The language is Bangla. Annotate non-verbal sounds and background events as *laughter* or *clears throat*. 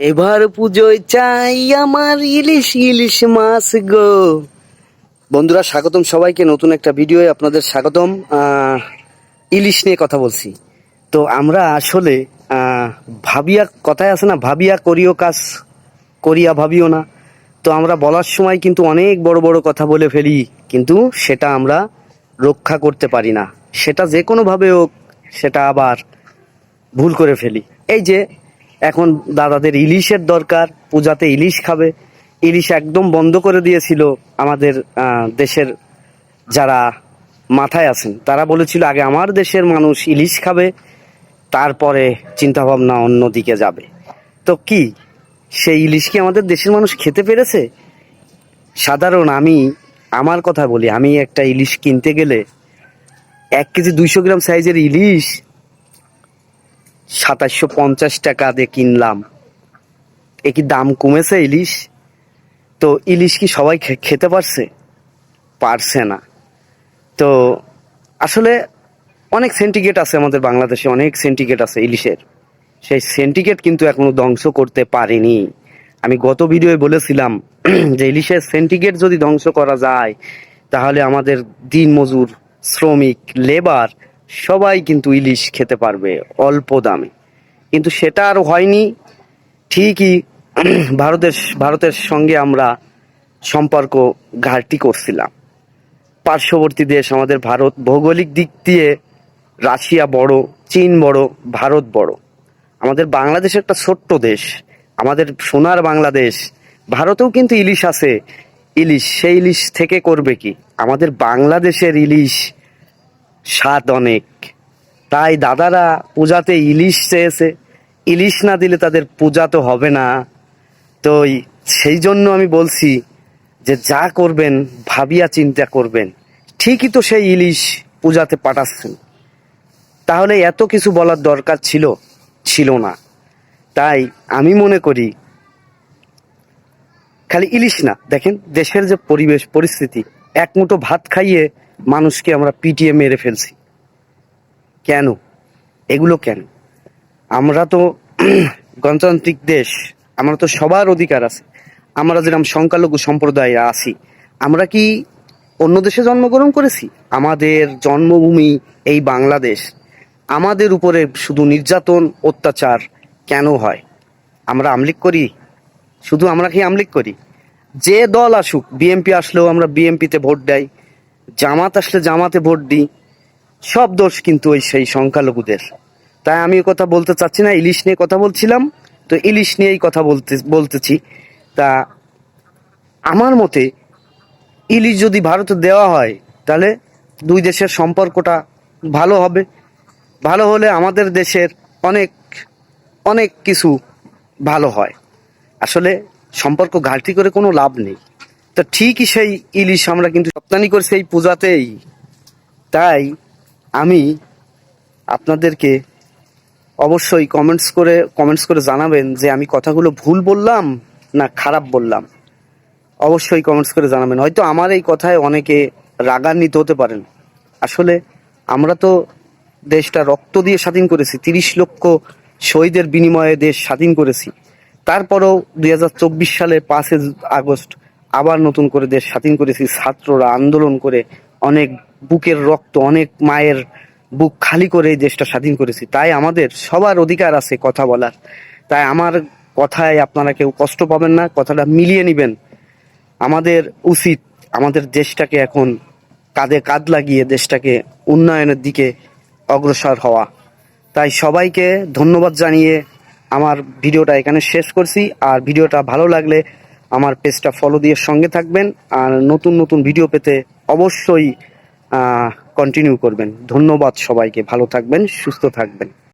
এবার পুজোয় চাই আমার ইলিশ ইলিশ মাছ গো। বন্ধুরা, স্বাগতম সবাইকে। নতুন একটা ভিডিওয়ে আপনাদের স্বাগতম। ইলিশ নিয়ে কথা বলছি। তো আমরা আসলে ভাবিয়া, কথায় আছে না, ভাবিয়া করিও কাজ, করিয়া ভাবিও না। তো আমরা বলার সময় কিন্তু অনেক বড় বড় কথা বলে ফেলি, কিন্তু সেটা আমরা রক্ষা করতে পারি না। সেটা যে কোনোভাবে হোক, সেটা আবার ভুল করে ফেলি। এই যে এখন দাদাদের ইলিশের দরকার, পূজাতে ইলিশ খাবে। ইলিশ একদম বন্ধ করে দিয়েছিল আমাদের দেশের যারা মাথায় আছেন। তারা বলেছিল, আগে আমার দেশের মানুষ ইলিশ খাবে, তারপরে চিন্তা ভাবনা অন্যদিকে যাবে। তো কি? সেই ইলিশ কি আমাদের দেশের মানুষ খেতে পেরেছে? সাধারণ আমি আমার কথা বলি, আমি একটা ইলিশ কিনতে গেলে এক কেজি দুইশো গ্রাম সাইজের ইলিশ সাতাশশো পঞ্চাশ টাকা দিয়ে কিনলাম। এ কি দাম কমেছে ইলিশ? তো ইলিশ কি সবাই খেতে পারছে? পারছে না। তো আসলে অনেক সেন্টিগেট আছে আমাদের বাংলাদেশে, অনেক সেন্টিগেট আছে ইলিশের। সেই সেন্টিগেট কিন্তু এখনও ধ্বংস করতে পারেনি। আমি গত ভিডিওয়ে বলেছিলাম *clears throat* যে ইলিশের সেন্টিগেট যদি ধ্বংস করা যায়, তাহলে আমাদের দিন মজুর শ্রমিক লেবার সবাই কিন্তু ইলিশ খেতে পারবে অল্প দামে। কিন্তু সেটা আর হয়নি। ঠিকই *clears throat* ভারতের ভারতের সঙ্গে আমরা সম্পর্ক ঘাটতি করছিলাম। পার্শ্ববর্তী দেশ আমাদের ভারত, ভৌগোলিক দিক দিয়ে রাশিয়া বড়, চীন বড়, ভারত বড়। আমাদের বাংলাদেশ একটা ছোট্ট দেশ। আমাদের সোনার বাংলাদেশ। ভারতেও কিন্তু ইলিশ আছে। ইলিশ, সেই ইলিশ থেকে করবে কি? আমাদের বাংলাদেশের ইলিশ স্বাদ অনেক। তাই দাদারা পূজাতে ইলিশ চেয়েছে। ইলিশ না দিলে তাদের পূজা তো হবে না। তো সেই জন্য আমি বলছি যে যা করবেন, ভাবিয়া চিন্তা করবেন। ঠিকই তো সেই ইলিশ পূজাতে পাঠাচ্ছেন। তাহলে এত কিছু বলার দরকার ছিল ছিল না। তাই আমি মনে করি, খালি ইলিশ না, দেখেন দেশের যে পরিবেশ, পরিস্থিতি, এক মুঠো ভাত খাইয়ে মানুষকে আমরা পিটিয়ে মেরে ফেলছি। কেন? এগুলো কেন? আমরা তো *clears throat* গণতান্ত্রিক দেশ, আমরা তো সবার অধিকার আছে। আমরা যেরকম সংখ্যালঘু সম্প্রদায়ে আছি, আমরা কি অন্য দেশে জন্মগ্রহণ করেছি? আমাদের জন্মভূমি এই বাংলাদেশ। আমাদের উপরে শুধু নির্যাতন, অত্যাচার কেন হয়? আমরা আমলিক করি? শুধু আমরা কি আমলিক করি? যে দল আসুক বিএমপি আসলেও আমরা বিএমপিতে ভোট দেই জামাত আসলে জামাতে ভোট দিই, সব দোষ কিন্তু ওই সেই সংখ্যালঘুদের। তাই আমি কথা বলতে চাচ্ছি না, ইলিশ নিয়ে কথা বলছিলাম, তো ইলিশ নিয়েই কথা বলতে, বলতেছি। তা আমার মতে ইলিশ যদি ভারতে দেওয়া হয়, তাহলে দুই দেশের সম্পর্কটা ভালো হবে। ভালো হলে আমাদের দেশের অনেক অনেক কিছু ভালো হয়। আসলে সম্পর্ক ঘাটতি করে কোনো লাভ নেই। তো ঠিকই সেই ইলিশ আমরা কিন্তু রপ্তানি করছি এই পূজাতেই। তাই আমি আপনাদেরকে অবশ্যই কমেন্টস করে কমেন্টস করে জানাবেন যে আমি কথাগুলো ভুল বললাম না খারাপ বললাম। অবশ্যই কমেন্টস করে জানাবেন। হয়তো আমার এই কথায় অনেকে রাগান্বিত হতে পারেন। আসলে আমরা তো দেশটা রক্ত দিয়ে স্বাধীন করেছি, তিরিশ লক্ষ শহীদের বিনিময়ে দেশ স্বাধীন করেছি। তারপরও দুই হাজার চব্বিশ সালে পাঁচই আগস্ট আবার নতুন করে দেশ স্বাধীন করেছি। ছাত্ররা আন্দোলন করে অনেক বুকের রক্ত, অনেক মায়ের বুক খালি করে এই দেশটা স্বাধীন করেছি। তাই আমাদের সবার অধিকার আছে কথা বলার। তাই আমার কথায় আপনারা কেউ কষ্ট পাবেন না, কথাটা মিলিয়ে নেবেন। আমাদের উচিত আমাদের দেশটাকে এখন কাঁধে কাঁধ লাগিয়ে দেশটাকে উন্নয়নের দিকে অগ্রসর হওয়া। তাই সবাইকে ধন্যবাদ জানিয়ে আমার ভিডিওটা এখানে শেষ করছি। আর ভিডিওটা ভালো লাগলে আমার পেজটা ফলো দিয়ে সঙ্গে থাকবেন আর নতুন নতুন ভিডিও পেতে অবশ্যই কন্টিনিউ করবেন। ধন্যবাদ সবাইকে। ভালো থাকবেন, সুস্থ থাকবেন।